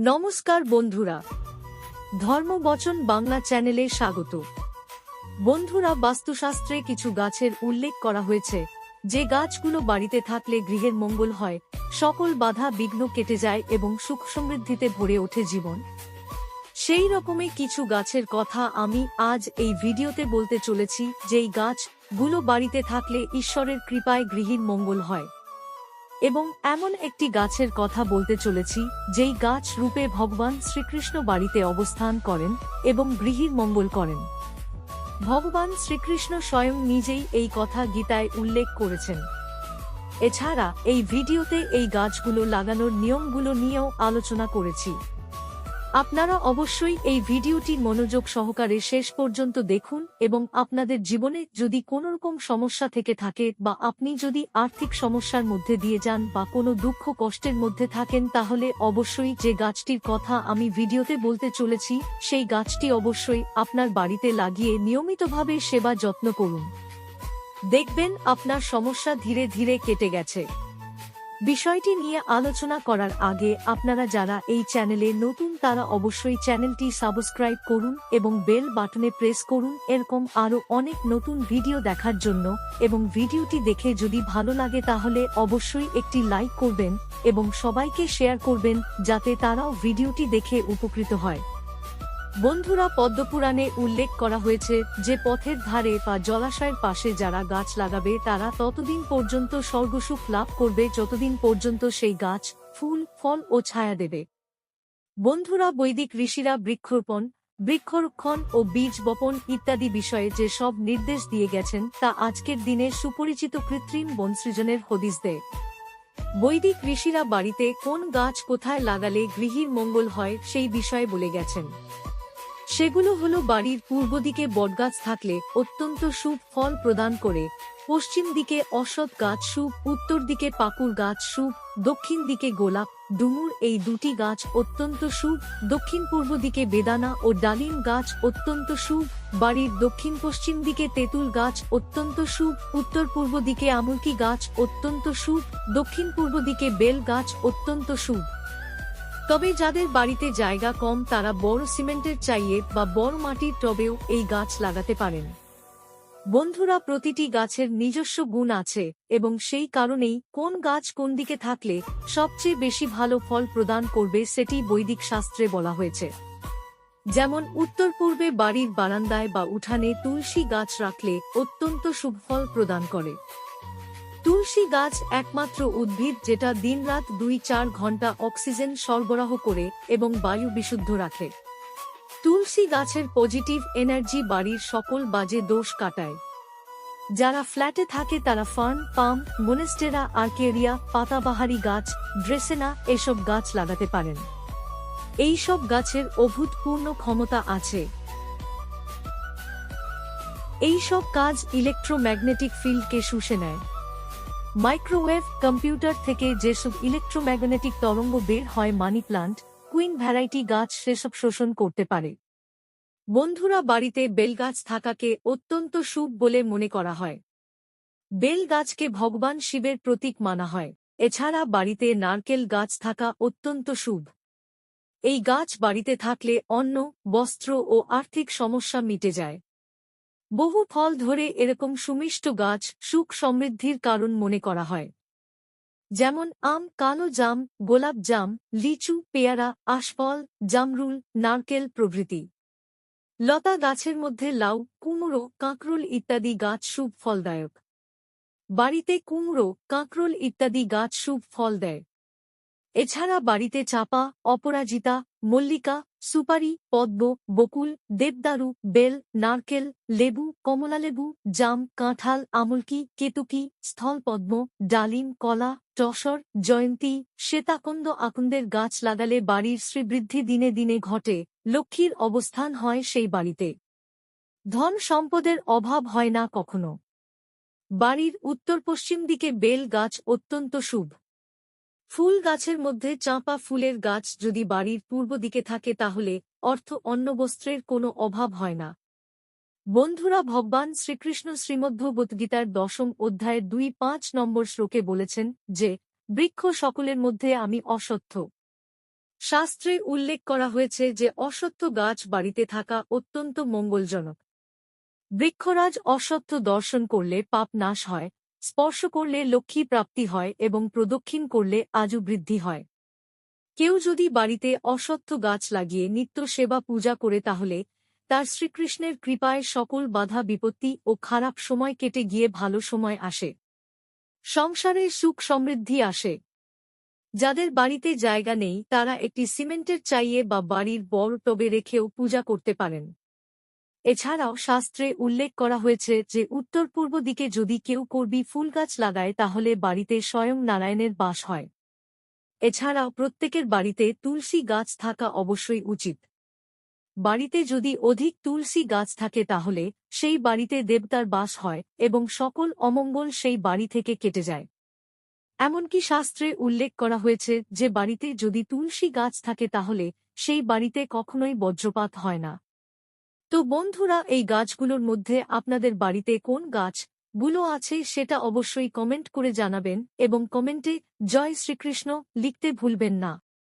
নমস্কার বন্ধুরা। ধর্মবচন বাংলা চ্যানেলে স্বাগত। বন্ধুরা, বাস্তুশাস্ত্রে কিছু গাছের উল্লেখ করা হয়েছে। যে গাছগুলো বাড়িতে থাকলে গৃহের মঙ্গল হয়, সকল বাধা বিঘ্ন কেটে যায় এবং সুখ সমৃদ্ধিতে ভরে ওঠে জীবন। সেই রকমই কিছু গাছের কথা আমি আজ এই ভিডিওতে বলতে চলেছি যেই গাছগুলো বাড়িতে থাকলে ঈশ্বরের কৃপায় গৃহীর মঙ্গল হয়। এবং এমন একটি গাছের কথা বলতে চলেছি, যেই গাছ রূপে ভগবান শ্রীকৃষ্ণ বাড়িতে অবস্থান করেন এবং গৃহীর মঙ্গল করেন। ভগবান শ্রীকৃষ্ণ স্বয়ং নিজেই এই কথা গীতায় উল্লেখ করেছেন। এছাড়া এই ভিডিওতে এই গাছগুলো লাগানোর নিয়মগুলো নিয়েও আলোচনা করেছি। আপনারা অবশ্যই এই ভিডিওটি মনোযোগ সহকারে শেষ পর্যন্ত দেখুন এবং আপনাদের জীবনে যদি কোনো রকম সমস্যা থেকে থাকে বা আপনি যদি আর্থিক সমস্যার মধ্যে দিয়ে যান বা কোনো দুঃখ কষ্টের মধ্যে থাকেন, তাহলে অবশ্যই যে গাছটির কথা আমি ভিডিওতে বলতে চলেছি, সেই গাছটি অবশ্যই আপনার বাড়িতে লাগিয়ে নিয়মিতভাবে সেবা যত্ন করুন। দেখবেন আপনার সমস্যা ধীরে ধীরে কেটে গেছে। বিষয়টি নিয়ে আলোচনা করার আগে আপনারা যারা এই চ্যানেলে নতুন তারা অবশ্যই চ্যানেলটি সাবস্ক্রাইব করুন এবং বেল বাটনে প্রেস করুন। এরকম আরও অনেক নতুন ভিডিও দেখার জন্য এবং ভিডিওটি দেখে যদি ভালো লাগে তাহলে অবশ্যই একটি লাইক করবেন এবং সবাইকে শেয়ার করবেন যাতে তারাও ভিডিওটি দেখে উপকৃত হয়। বন্ধুরা পদ্মপুরাণে উল্লেখ করা হয়েছে যে পথের ধারে বা জলাশয়ের পাশে যারা গাছ লাগাবে, তারা ততদিন পর্যন্ত স্বর্গসুখ লাভ করবে, যতদিন পর্যন্ত সেই গাছ, ফুল, ফল ও ছায়া দেবে। বন্ধুরা বৈদিক ঋষিরা বৃক্ষরোপণ, বৃক্ষরক্ষণ ও বীজ বপন ইত্যাদি বিষয়ে যে সব নির্দেশ দিয়ে গেছেন, তা আজকের দিনে সুপরিচিত কৃত্রিম বনসৃজনের হদিস দেয়। বৈদিক ঋষিরা বাড়িতে কোন গাছ কোথায় লাগালে গৃহীর মঙ্গল হয় সেই বিষয়ে বলে গেছেন। সেগুলো হলো বাড়ির পূর্ব দিকে বটগাছ থাকলে অত্যন্ত শুভ ফল প্রদান করে, পশ্চিম দিকে অসৎ গাছ শুভ উত্তর দিকে পাকুর গাছ শুভ দক্ষিণ দিকে গোলাপ, ডুমুর এই দুটি গাছ অত্যন্ত শুভ দক্ষিণ পূর্ব দিকে বেদানা ও ডালিম গাছ অত্যন্ত শুভ বাড়ির দক্ষিণ পশ্চিম দিকে তেঁতুল গাছ অত্যন্ত শুভ উত্তর পূর্ব দিকে আমলকি গাছ অত্যন্ত শুভ দক্ষিণ পূর্ব দিকে বেল গাছ অত্যন্ত শুভ তবে যাদের বাড়িতে জায়গা কম, তারা বড় সিমেন্টের চাইয়ে বা বড় মাটির টবেও এই গাছ লাগাতে পারেন। বন্ধুরা, প্রতিটি গাছের নিজস্ব গুণ আছে এবং সেই কারণেই কোন গাছ কোন দিকে থাকলে সবচেয়ে বেশি ভালো ফল প্রদান করবে সেটি বৈদিক শাস্ত্রে বলা হয়েছে। যেমন, উত্তর পূর্বে বাড়ির বারান্দায় বা উঠানে তুলসী গাছ রাখলে অত্যন্ত শুভ ফল প্রদান করে। তুলসী গাছ একমাত্র উদ্ভিদ যেটা দিনরাত দুই চার ঘণ্টা অক্সিজেন সরবরাহ করে এবং বায়ু বিশুদ্ধ রাখে। তুলসী গাছের পজিটিভ এনার্জি বাড়ির সকল বাজে দোষ কাটায়। যারা ফ্ল্যাটে থাকে তারা ফার্ন পাম মনেস্টেরা, আর্কেরিয়া, পাতাবাহারি গাছ, ড্রেসেনা এসব গাছ লাগাতে পারেন। এই সব গাছের অভূতপূর্ণ ক্ষমতা আছে। এই সব কাজ ইলেকট্রোম্যাগনেটিক ফিল্ডকে শুষে নেয়। মাইক্রোওয়েভ কম্পিউটার থেকে যেসব ইলেকট্রোম্যাগনেটিক তরঙ্গ বের হয় মানি প্লান্ট, কুইন ভ্যারাইটি গাছ সেসব শোষণ করতে পারে। বন্ধুরা, বাড়িতে বেলগাছ থাকাকে অত্যন্ত শুভ বলে মনে করা হয়। বেল গাছকে ভগবান শিবের প্রতীক মানা হয়। এছাড়া বাড়িতে নারকেল গাছ থাকা অত্যন্ত শুভ। এই গাছ বাড়িতে থাকলে অন্ন, বস্ত্র ও আর্থিক সমস্যা মিটে যায়। বহু ফল ধরে এরকম সুমিষ্ট গাছ সুখ সমৃদ্ধির কারণ মনে করা হয়। যেমন আম, কালো জাম, গোলাপ জাম, লিচু, পেয়ারা, আশফল, জামরুল, নারকেল প্রভৃতি। লতা গাছের মধ্যে লাউ, কুমড়ো, কাঁকরোল ইত্যাদি গাছ শুভ ফলদায়ক। বাড়িতে কুমড়ো, কাঁকরোল ইত্যাদি গাছ শুভ ফল দেয় এছাড়া বাড়িতে চাপা, অপরাজিতা, মল্লিকা সুপারি, পদ্ম, বকুল, দেবদারু, বেল, নারকেল, লেবু, কমলালেবু, জাম, কাঁঠাল, আমলকি, কেতুকি, স্থলপদ্ম, ডালিম, কলা টসর জয়ন্তী শ্বেতাকন্দ আকন্দের গাছ লাগালে বাড়ির শ্রীবৃদ্ধি দিনে দিনে ঘটে, লক্ষ্মীর অবস্থান হয় সেই বাড়িতে। ধন সম্পদের অভাব হয় না কখনো। বাড়ির উত্তর পশ্চিম দিকে বেল গাছ অত্যন্ত শুভ। ফুল গাছের মধ্যে চাঁপা ফুলের গাছ যদি বাড়ির পূর্ব দিকে থাকে তাহলে অর্থ অন্য বস্ত্রের কোনো অভাব হয় না। বন্ধুরা ভগবান শ্রীকৃষ্ণ শ্রীমদ্ভগবদ্গীতার দশম অধ্যায়ের দুই পাঁচ নম্বর শ্লোকে বলেছেন যে, বৃক্ষ সকলের মধ্যে আমি অসত্য। শাস্ত্রে উল্লেখ করা হয়েছে যে অসত্য গাছ বাড়িতে থাকা অত্যন্ত মঙ্গলজনক। বৃক্ষরাজ অসত্য দর্শন করলে পাপ নাশ হয় স্পর্শ করলে লক্ষ্মী প্রাপ্তি হয় এবং প্রদক্ষিণ করলে আজু বৃদ্ধি হয়। কেউ যদি বাড়িতে অসত্য গাছ লাগিয়ে নিত্য সেবা পূজা করে তাহলে তার শ্রীকৃষ্ণের কৃপায় সকল বাধা, বিপত্তি ও খারাপ সময় কেটে গিয়ে ভালো সময় আসে। সংসারে সুখ সমৃদ্ধি আসে। যাদের বাড়িতে জায়গা নেই তারা একটি সিমেন্টের চাইয়ে বা বাড়ির বড় টবে রেখেও পূজা করতে পারেন। এছাড়াও শাস্ত্রে উল্লেখ করা হয়েছে যে উত্তর পূর্ব দিকে যদি কেউ করবি ফুল গাছ লাগায় তাহলে বাড়িতে স্বয়ং নারায়ণের বাস হয়। এছাড়াও প্রত্যেকের বাড়িতে তুলসী গাছ থাকা অবশ্যই উচিত। বাড়িতে যদি অধিক তুলসী গাছ থাকে তাহলে সেই বাড়িতে দেবতার বাস হয় এবং সকল অমঙ্গল সেই বাড়ি থেকে কেটে যায়। এমনকি শাস্ত্রে উল্লেখ করা হয়েছে যে বাড়িতে যদি তুলসী গাছ থাকে তাহলে সেই বাড়িতে কখনোই বজ্রপাত হয় না। তো বন্ধুরা, এই গাছগুলোর মধ্যে আপনাদের বাড়িতে কোন গাছগুলো আছে সেটা অবশ্যই কমেন্ট করে জানাবেন এবং কমেন্টে জয় শ্রীকৃষ্ণ লিখতে ভুলবেন না।